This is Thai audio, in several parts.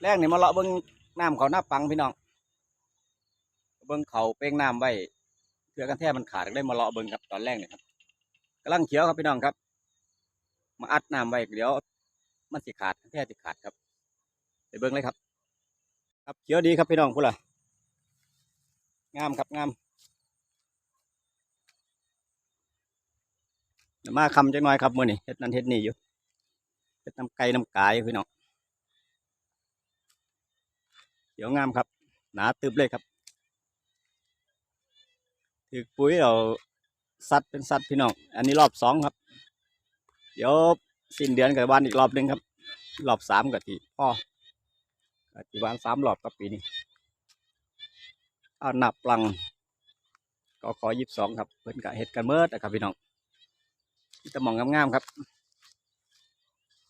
แรงนี่มาเลาะเบิ้งน้ำเขาหน้าปังพี่น้องเบิ้งเขาเป้งน้ำไว้เพื่อกันแท้มันขาดได้มาเลาะเบิ้งครับตอนแรกเนี่ยครับกำลังเขียวครับพี่น้องครับ มาอัดน้ำไว้เดี๋ยวมันสิขาดแท้สิขาดครับไปเบิ้งเลยครับ ครับเขียวดีครับพี่น้องพูดล่ะงามครับงามมาคำจังน้อยครับมือนี่เฮ็ดนั่นเฮ็ดนี่อยู่เฮ็ดน้ำไก่น้ำกายพี่น้อง เขียวงามครับ หนาตึบเลยครับถือปุ๋ยเราสัตว์เป็นสัตว์พี่น้อง อันนี้รอบสองครับ เดี๋ยวสิ้นเดือนกับวันอีกรอบหนึ่งครับ รอบสามกับที่พ่อกะที่วันสามรอบกับปีนี้เอานับปลัง ก็ขอยิบสองครับเพิ่นกะเฮ็ดกันเมิดนะครับพี่น้องนี่ตะหมองงามๆครับ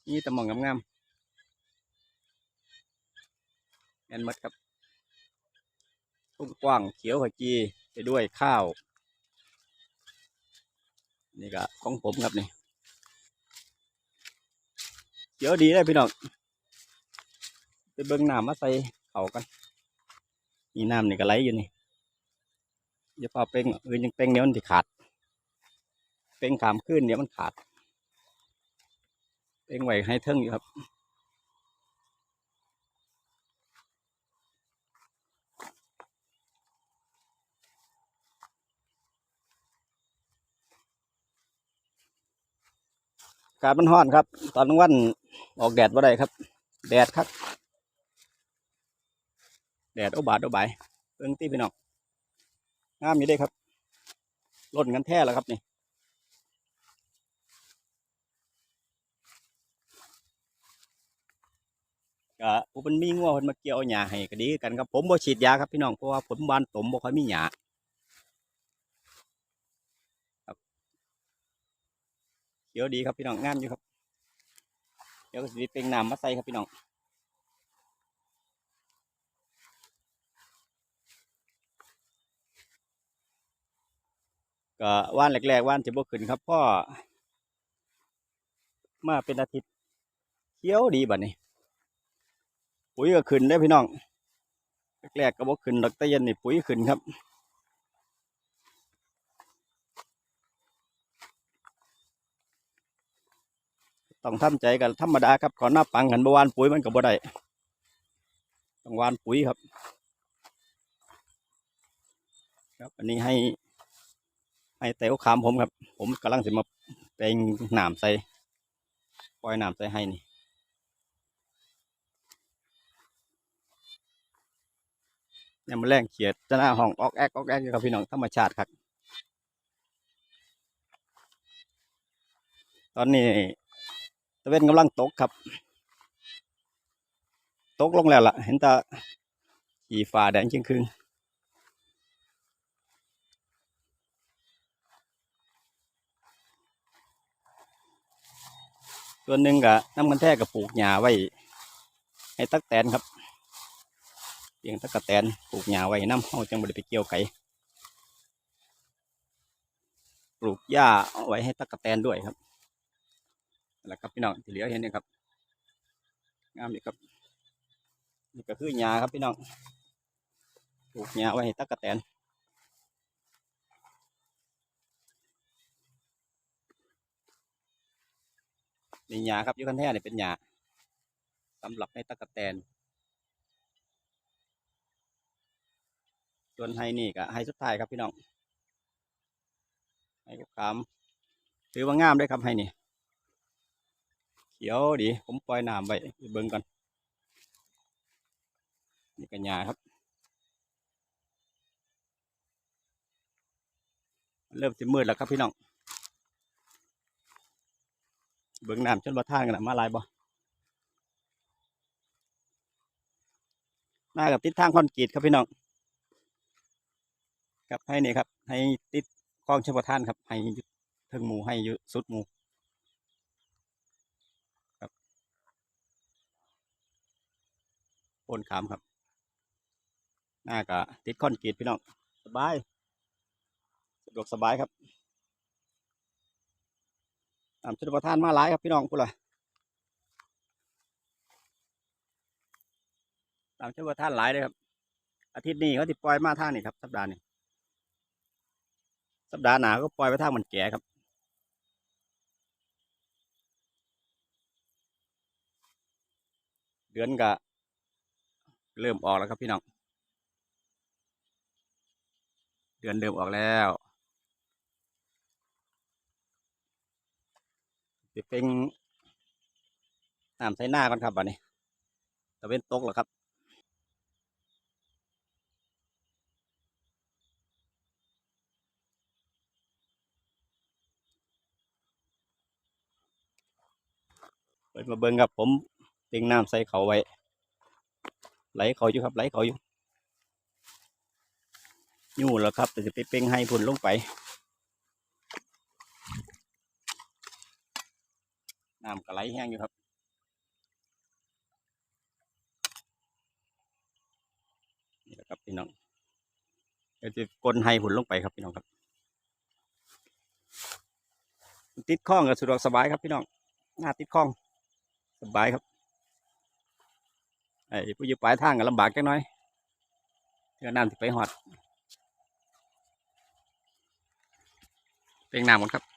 นี่ตะหมองงามๆ แม่นมัดครับทุ่งกว้างเขียวขจีไปด้วยข้าว นี่ก็ของผมครับนี่เขียวดีเลยพี่น้องไปเบิ่งน้ำมาใส่เขากันนี่น้ำนี่ก็ไหลอยู่นี่อย่าพาเป้งเออยังเป้งเดี๋ยมันจะขาด เป้งขามขึ้นเดี๋ยมันขาด เป้งไหวให้เทิงอยู่ครับ กาศมันร้อนครับ ตอนกลางวันออกแดดว่าได้ครับ แดดครับ แดดโอบาดโอบายเพิ่งตีพี่น้องงามอยู่เด้ครับล่นกันแท้แล้วครับนี่ก็ผมมันมีงัวคนมาเกี่ยวหญ้าให้ก็ดีกันครับผมบ่ฉีดยาครับพี่น้องเพราะว่าผมบานตมบ่ค่อยมีหญ้าครับ เขียวดีครับพี่น้องงามอยู่ครับเดี๋ยวก็สิเป็นน้ำมาใส่ครับพี่น้องก็ว่านแรกๆว่านจะบ่ขึ้นครับพ่อมาเป็นอาทิตย์เขียวดีบัดนี้ ปุ๋ยก็ขึ้นได้พี่น้องแรกๆก็บ่ขึ้นดอกต่เย็นนี่ปุ๋ยขึ้นครับ ต้องทำใจกันธรรมดาครับขอหน้าปังหันบหวานปุ๋ยมันก็บ่ได้ต้องหวานปุ๋ยครับ ครับอันนี้ให้ ให้เต๋วขามผมครับ ผมกำลังสิมาแปลงหนามใส่ปล่อยหนามใส่ให้นี่เนี่ยมันแรงเขียดจะหน้าห้องออกแอกออกแอกอยู่ครับพี่น้องธรรมชาติครับ ตอนนี้ ตะเวนกำลังตกครับ ตกลงแล้วล่ะ เห็นตาขี่ฟ้าแดงเชียงคืนส่วนหนึ่งกับน้ำกันแท้กับปลูกหญ้าไว้ ให้ตักแตนครับเลี้ยงตักกะแตนปลูกหญ้าไว้น้ำเขาจังบริไปเกี่ยวไก่ปลูกหญ้าเอาไว้ให้ตักกะแตนด้วยครับ แหละครับพี่น้องที่เหลือเห็นเนี่ยครับงามดีครับนี่ก็คือหญ้าครับพี่น้องปลูกหญ้าไว้ให้ตักกะแตนนี่หญ้าครับอยุคันแท้เนี่ยเป็นหญ้าสำหรับให้ตะกะแตนส่วนไฮนี่ก็ไฮสุดท้ายครับพี่น้องไฮกุกคามถือว่างามด้วยครับไฮนี่ ขียวดี ผมปล่อยน้ำไว้ไปเบิ่งก่อนนี่ก็หญ้าครับ เริ่มสิมืดแล้วครับพี่น้องเบิ่งน้ำจนบ่ท่านกันนะมาลายบ่หน้ากับติดทางคอนกรีตครับพี่น้องครับให้นี่ครับ ให้ติดคลองชลประทานครับ ให้อยู่เทิงหมูให้ยู่สุดหมูครับ โอนขามครับหน้ากับติดคอนกรีตพี่น้องสบายสะดวกสบายครับตามชนประทานมาหลายครับพี่น้องพูดละตามชมประทานหลายเลยครับ อาทิตย์นี้เขาติดปล่อยมาทางนี่ครับ สัปดาห์นี้สัปดาห์หนาก็ปล่อยไปทางมันแก่ครับเดือนก็ เริ่มออกแล้วครับพี่น้อง เดือนเริ่มออกแล้วจะเป็นน้ำใส่หน้าก่อนครับบัดนี้ตะเว้นตกแล้วครับเปิดมาเบิ่งครับผมเต็งน้ำใส่เขาไว้ ไหลเขาอยู่ครับไหลเขาอยู่อยู่แล้วครับแต่จะไปเป่งให้พุ่นลงไปน้ำก็ไหลแห้งอยู่ครับนี่แหละครับพี่น้องเดี๋ยวจะกลนให้พุ่นลงไปครับพี่น้องครับ ติดข้องก็สะดวกสบายครับพี่น้องหน้าติดข้องสบายครับ ไอ้ผู้อยู่ปลายทางก็ลำบากจังน้อยเทือน้ำที่ไปหอดเป็นน้ำหมดครับ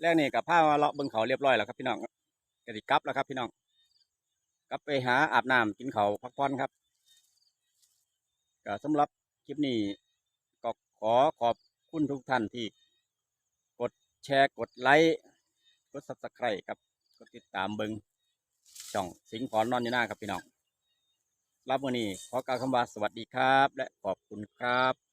แล้วนี่กับผ้าเลาะเบิ่งเขาเรียบร้อยแล้วครับพี่น้องกติกลับแล้วครับพี่น้องกลับไปหาอาบน้ำกินเขาพักผ่อนครับก็สำหรับคลิปนี้ก็ขอขอบคุณทุกท่านที่ กดแชร์กดไลค์กดซับสไครต์ครับกดติดตามเบิงช่องสิงห์พรนอนอยู่หน้าครับพี่น้องรับวันนี้ขอกล่าวคำว่าสวัสดีครับ และขอบคุณครับ